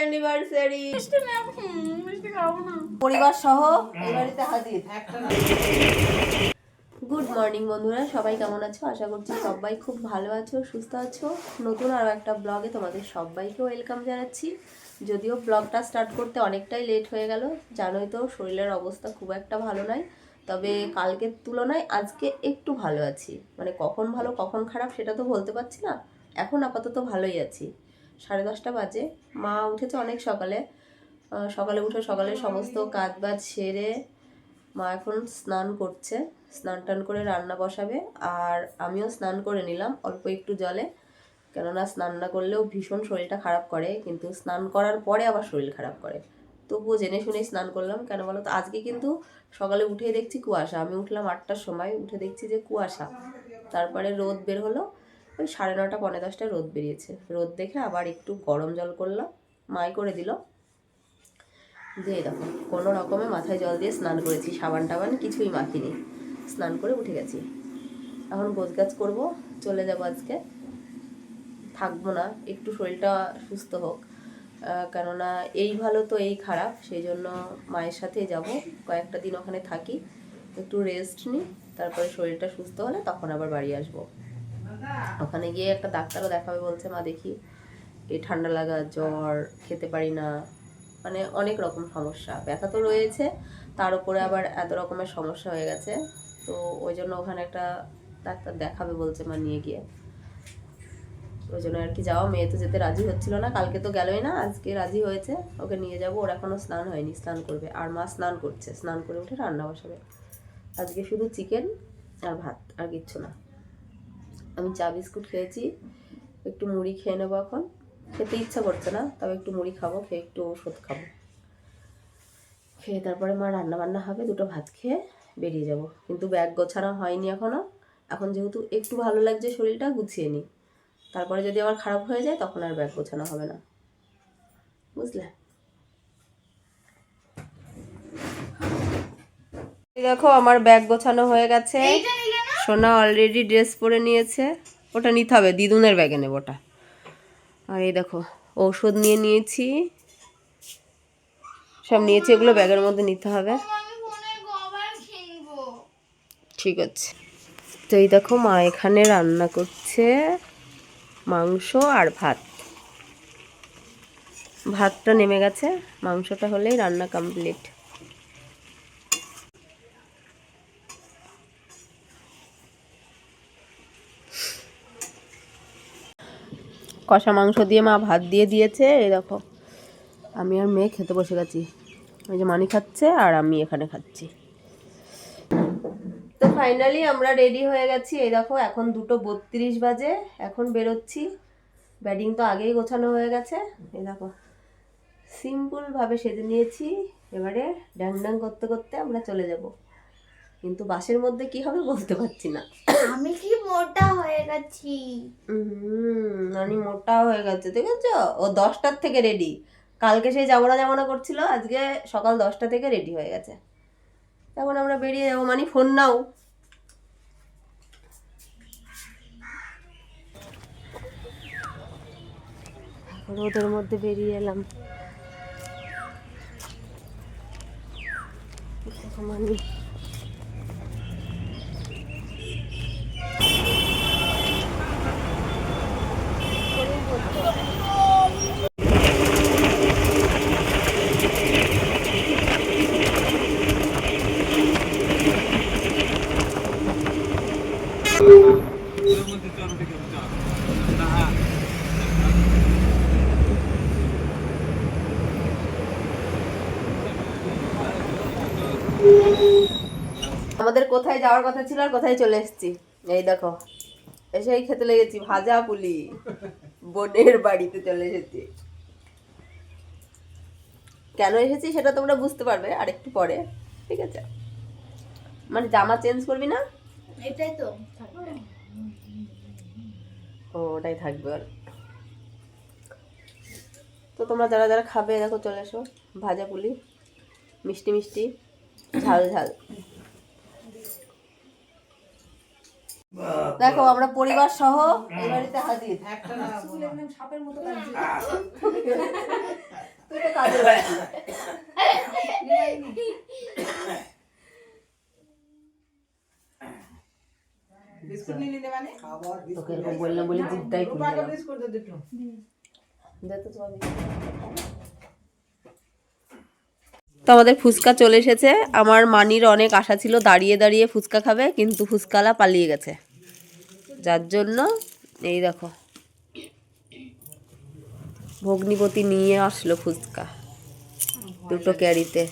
Anniversary পরিবার সহ এই বাড়িতে হাজির। গুড মর্নিং বন্ধুরা। সবাই কেমন আছো? আশা করছি সবাই খুব ভালো আছো সুস্থ আছো। নতুন আরও একটা ব্লগে তোমাদের সবাইকে ওয়েলকাম জানাচ্ছি। যদিও ব্লগটা স্টার্ট করতে অনেকটাই লেট হয়ে গেল জানোই তো শরীরের অবস্থা খুব একটা ভালো নয় তবে কালকের তুলনায় আজকে একটু ভালো আছি। মানে কখন ভালো কখন খারাপ সেটা তো বলতে পারছি না। এখন আপাতত ভালোই আছি। সাড়ে দশটা বাজে। মা উঠেছে অনেক সকালে। সকালে উঠে সকালে সমস্ত কাজ বাজ সেরে মা এখন স্নান করছে। স্নান টান করে রান্না বসাবে। আর আমিও স্নান করে নিলাম অল্প একটু জলে। কেননা স্নান না করলেও ভীষণ শরীরটা খারাপ করে। কিন্তু স্নান করার পরে আবার শরীর খারাপ করে। তবুও জেনে শুনেই স্নান করলাম। কেন বলো তো? আজকে কিন্তু সকালে উঠে দেখছি কুয়াশা। আমি উঠলাম আটটার সময়। উঠে দেখছি যে কুয়াশা। তারপরে রোদ বের হলো। ওই সাড়ে নটা পনেরো দশটায় রোদ বেরিয়েছে। রোদ দেখে আবার একটু গরম জল করলাম, মাই করে দিল। যে দেখো, কোনো রকমে মাথায় জল দিয়ে স্নান করেছি, সাবান টাবান কিছুই মাখিনি। স্নান করে উঠে গেছি। এখন গোছ গাছ করব, চলে যাব আজকে। থাকব না, একটু শরীরটা সুস্থ হোক। কেননা এই ভালো তো এই খারাপ, সেই জন্য মায়ের সাথে যাব। কয়েকটা দিন ওখানে থাকি, একটু রেস্ট নিই, তারপরে শরীরটা সুস্থ হলে তখন আবার বাড়ি আসব। ওখানে গিয়ে একটা ডাক্তারও দেখাবে বলছে, মা, দেখি, এই ঠান্ডা লাগা জ্বর, খেতে পারি না। মানে অনেক রকম সমস্যা। ব্যথা তো রয়েছে, তার উপরে আবার এত রকমের সমস্যা হয়ে গেছে। তো ওই জন্য ওখানে একটা ডাক্তার দেখাবে বলছে, মা, নিয়ে গিয়ে। ওই জন্য আর কি যাওয়া। মেয়ে তো যেতে রাজি হচ্ছিল না, কালকে তো গেলই না, আজকে রাজি হয়েছে। ওকে নিয়ে যাব, ওর এখনও স্নান হয়নি, স্নান করবে। আর মা স্নান করছে, স্নান করে উঠে রান্না বসাবে। আজকে শুধু চিকেন আর ভাত, আর কিচ্ছু না। আমি চা বিস্কুট খেয়েছি, একটু মুড়ি খেয়ে নেব এখন। খেতে ইচ্ছা করছে না, তবে একটু মুড়ি খাব, খেয়ে একটু ওষুধ খাব। খেয়ে তারপরে মা রান্না বান্না হবে, দুটো ভাত খেয়ে বেরিয়ে যাব। কিন্তু ব্যাগ গোছানো হয়নি এখনও এখন যেহেতু একটু ভালো লাগছে শরীরটা, গুছিয়ে নিই। তারপরে যদি আবার খারাপ হয়ে যায়, তখন আর ব্যাগ গোছানো হবে না। বুঝলে? দেখো, আমার ব্যাগ গোছানো হয়ে গেছে। সোনা অলরেডি ড্রেস পরে নিয়েছে। ওটা নিতে হবে দিদুনের ব্যাগে নেব ওটা। আর এই দেখো ঔষধ নিয়ে নিয়েছি। সব নিয়েছি এগুলো ব্যাগের মধ্যে নিতে হবে। ঠিক আছে। তো এই দেখো মা এখানে রান্না করছে মাংস আর ভাত। ভাতটা নেমে গেছে মাংসটা হলেই রান্না কমপ্লিট কষা মাংস দিয়ে মা ভাত দিয়ে দিয়েছে, এই দেখো। আমি আর মেয়ে খেতে বসে গেছি। ওই যে মানি খাচ্ছে আর আমি এখানে খাচ্ছি। তো ফাইনালি আমরা রেডি হয়ে গেছি। এই দেখো, এখন দুটো বত্রিশ বাজে। এখন বেরোচ্ছি। ব্যাডিং তো আগেই গোছানো হয়ে গেছে। এই দেখো সিম্পল ভাবে সেজে নিয়েছি। এবারে ড্যাং ড্যাং করতে করতে আমরা চলে যাব। কিন্তু বাসের মধ্যে কি হবে বলতে পারছি না। আমি কি মোটা হয়ে হুম নানি মোটা হয়ে গেছে, দেখেছ? ও দশটার থেকে রেডি কালকে সেই যাব না যাব করছিল, আজকে সকাল দশটা থেকে রেডি হয়ে গেছে। তখন আমরা বেরিয়ে যাব। মানে ফোন নাও। রোদের মধ্যে বেরিয়ে এলাম। মানি আমাদের কোথায় যাওয়ার কথা ছিল আর কোথায় চলে এসেছি। এই দেখো এসেই খেতে লেগেছি ভাজা পুলি। বোনের বাড়িতে চলে এসেছি। কেন এসেছি সেটা তোমরা বুঝতে পারবে আর একটু পরে ঠিক আছে? মানে জামা চেঞ্জ করবি না? এটাই তো। ও ওটাই থাকবে আর। তো তোমরা যারা যারা খাবে দেখো চলে এসো ভাজা পুলি মিষ্টি মিষ্টি ঝাল ঝাল। দেখো আমরা পরিবার সহ এই বাড়িতে হাজির। নিয়ে নিলে মানে? তোকে এরকম বললাম বলে জিদ্দাই। তো আমাদের ফুচকা চলে এসেছে। আমার মানির অনেক আশা ছিল দাঁড়িয়ে দাঁড়িয়ে ফুচকা খাবে কিন্তু ফুচকালা পালিয়ে গেছে। যার জন্য এই দেখো। ভগ্নিপতি নিয়ে আসলো ফুচকা দুটো ক্যারিতে।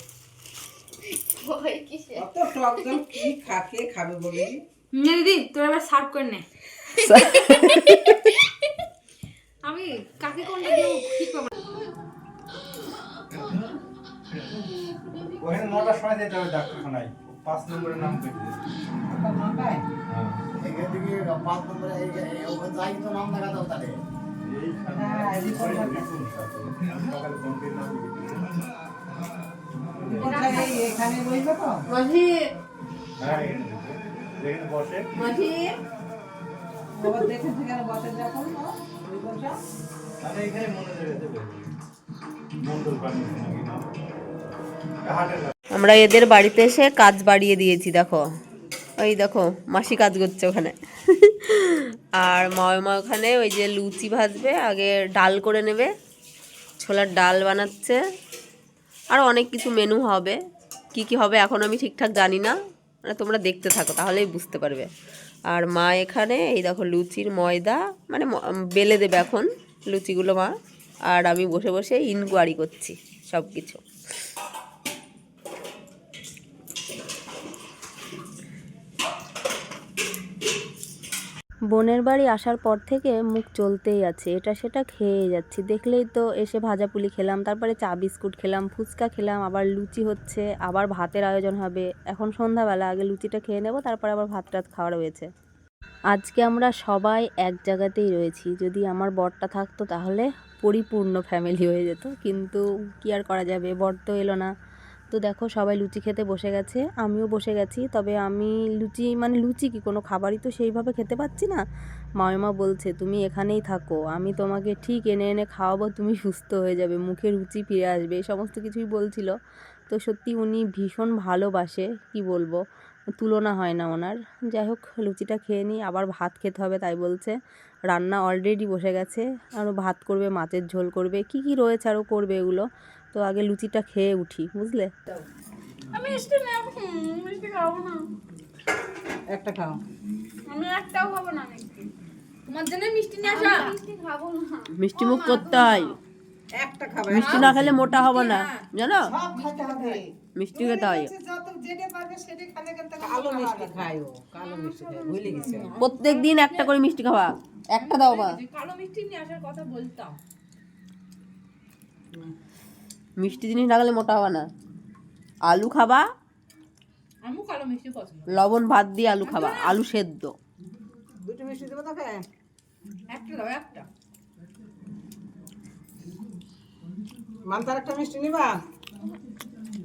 দিদি তোর এবার সার্ভ করে নে। আমি কাকে কোনটা দেবো ঠিক পাবো ওখানে নটার সময় যেতে হবে ডাক্তারখানায়। পাঁচ নম্বরের নাম কেটে নম্বরে নাম হ্যাঁ, এখানে বসে। দেখে বসে। যখন মনে দেবে মন্ডল হাটের আমরা এদের বাড়িতে এসে কাজ বাড়িয়ে দিয়েছি, দেখো। ওই দেখো, মাসি কাজ করছে ওখানে। আর ময়মা ওখানে ওই যে লুচি ভাজবে, আগে ডাল করে নেবে, ছোলার ডাল বানাচ্ছে। আর অনেক কিছু মেনু হবে। কি কি হবে এখন আমি ঠিকঠাক জানি না। মানে তোমরা দেখতে থাকো, তাহলেই বুঝতে পারবে। আর মা এখানে, এই দেখো লুচির ময়দা মানে বেলে দেবে এখন লুচিগুলো মা। আর আমি বসে বসে ইনকোয়ারি করছি সব কিছু বোনের বাড়ি আসার পর থেকে মুখ চলতেই আছে। এটা সেটা খেয়ে যাচ্ছি। দেখলেই তো এসে ভাজা পুলি খেলাম, তারপরে চা, বিস্কুট খেলাম, ফুচকা খেলাম, আবার লুচি হচ্ছে, আবার ভাতের আয়োজন হবে। এখন সন্ধ্যাবেলা, আগে লুচিটা খেয়ে নেব, তারপর আবার ভাত টাত খাওয়া রয়েছে। আজকে আমরা সবাই এক জায়গাতেই রয়েছি। যদি আমার বরটা থাকতো তাহলে পরিপূর্ণ ফ্যামিলি হয়ে যেত। কিন্তু কি আর করা যাবে? বর তো এলো না। তো দেখো সবাই লুচি খেতে বসে গেছে, আমিও বসে গেছি। তবে আমি লুচি মানে লুচি কি, কোনো খাবারই তো সেইভাবে খেতে পাচ্ছি না। মামিমা বলছে, তুমি এখানেই থাকো, আমি তোমাকে ঠিক এনে এনে খাওয়াবো, তুমি সুস্থ হয়ে যাবে, মুখে রুচি ফিরে আসবে। এই সমস্ত কিছুই বলছিল। তো সত্যি উনি ভীষণ ভালোবাসে, কি বলব, তুলনা হয় না ওনার। যাই হোক, লুচিটা খেয়ে নিই, আবার ভাত খেতে হবে তাই বলছে। রান্না অলরেডি বসে গেছে আরও ভাত করবে, মাছের ঝোল করবে, কি কি রয়েছে আরও করবে এগুলো। তো আগে লুচিটা খেয়ে উঠি বুঝলে? আমি মিষ্টি মিষ্টি খাব না। একটা খাও। আমি একটাও খাব না তোমার জন্য মিষ্টি নিয়ে আসা? মিষ্টি খাব না। মিষ্টি মুখ করতে হয় একটা খাবে। মিষ্টি না খেলে মোটা হবে না জানো? সব খেতে হবে। মিষ্টি খেতে হয়। কালো মিষ্টি কালো মিষ্টি ভুলে গেছে? প্রত্যেক দিন একটা করে মিষ্টি খাওয়া একটা দাও মা কালো মিষ্টি নিয়ে আসার কথা বলতাম। মিষ্টি জিনিস না খেলে মোটা হবে না। আলু খাবা লবণ ভাত দিয়ে আলু খাবা আলু সেদ্ধ। দুটো মিষ্টি দেবো তোকে? একটা দাও একটা। মানতার একটা মিষ্টি নিবা?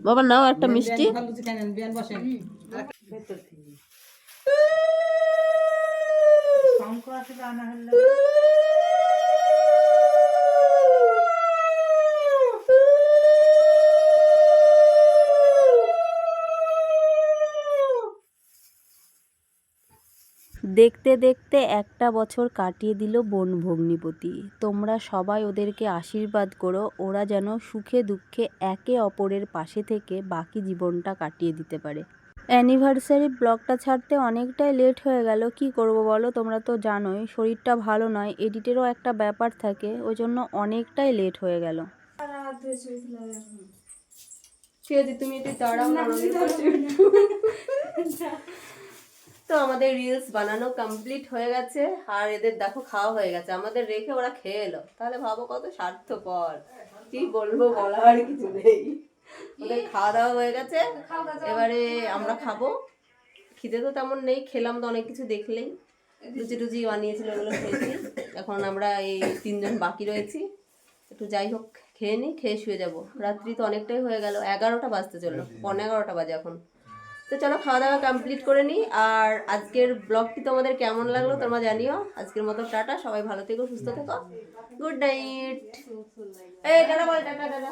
বাবা নাও একটা মিষ্টি। শঙ্খ আসলে আনা হলো দেখতে দেখতে একটা বছর কাটিয়ে দিল বন ভগ্নিপতি তোমরা সবাই ওদেরকে আশীর্বাদ করো ওরা যেন সুখে দুঃখে একে অপরের পাশে থেকে বাকি জীবনটা কাটিয়ে দিতে পারে অ্যানিভার্সারি ব্লগটা ছাড়তে অনেকটাই লেট হয়ে গেল কি করব বলো তোমরা তো জানোই শরীরটা ভালো নয় এডিটেরও একটা ব্যাপার থাকে ওই জন্য অনেকটাই লেট হয়ে গেল ঠিক আছে তুমি একটু দাঁড়াও তো আমাদের রিলস বানানো কমপ্লিট হয়ে গেছে আর এদের দেখো খাওয়া হয়ে গেছে। আমাদের রেখে ওরা খেয়ে এলো। তাহলে ভাবো কত স্বার্থপর। কি বলব বলার কিছু নেই। ওদের খাওয়া দাওয়া হয়ে গেছে। এবারে আমরা খাব। খিদে তো তেমন নেই খেলাম তো অনেক কিছু দেখলেই। লুচি টুচি বানিয়েছিল ওগুলো খেয়েছি। এখন আমরা এই তিনজন বাকি রয়েছি। একটু যাই হোক খেয়ে নিই খেয়ে শুয়ে যাব। রাত্রি তো অনেকটাই হয়ে গেল। এগারোটা বাজতে চলল। পনেরো এগারোটা বাজে এখন। তো চলো খাওয়া দাওয়া কমপ্লিট করে নিই। আর আজকের ব্লগটি তোমাদের কেমন লাগল তোমরা জানিও। আজকের মতো টাটা, সবাই ভালো থেকো, সুস্থ থেকো। গুড নাইট এই দাদা বল, টাটা টাটা।